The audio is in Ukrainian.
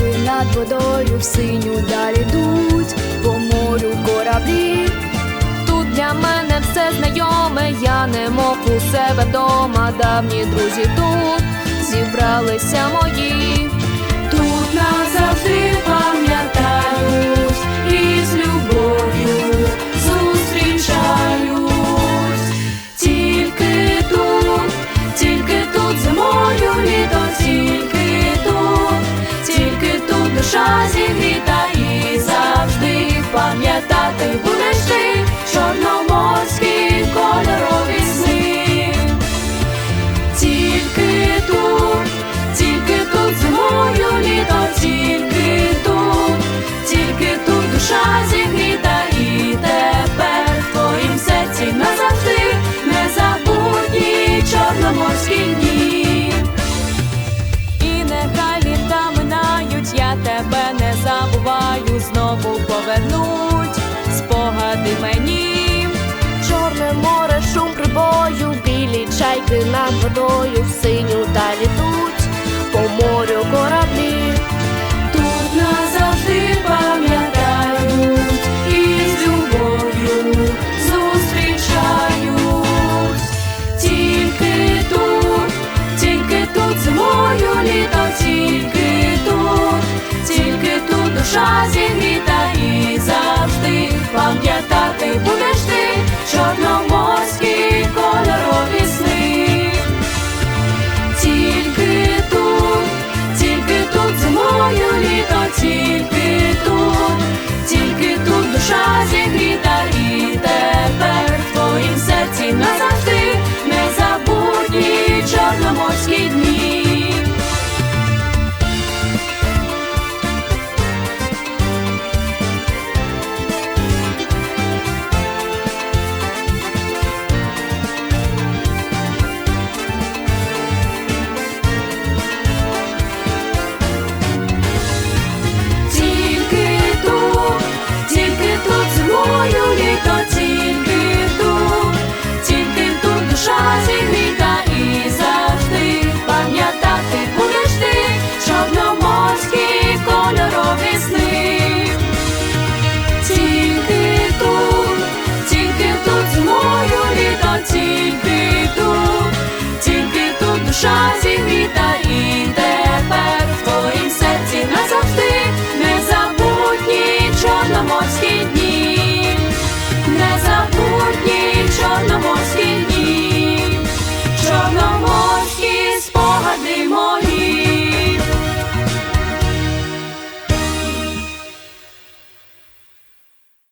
над водою в синю даль ідуть, по морю кораблі. Тут для мене все знайоме, я немов у себе вдома, давні друзі тут зібралися мої. Тут назавжди чорноморські дні. І нехай літа минають, я тебе не забуваю, знову повернуть спогади мені. Чорне море, шум прибою, білі чайки над водою, синю далі тут,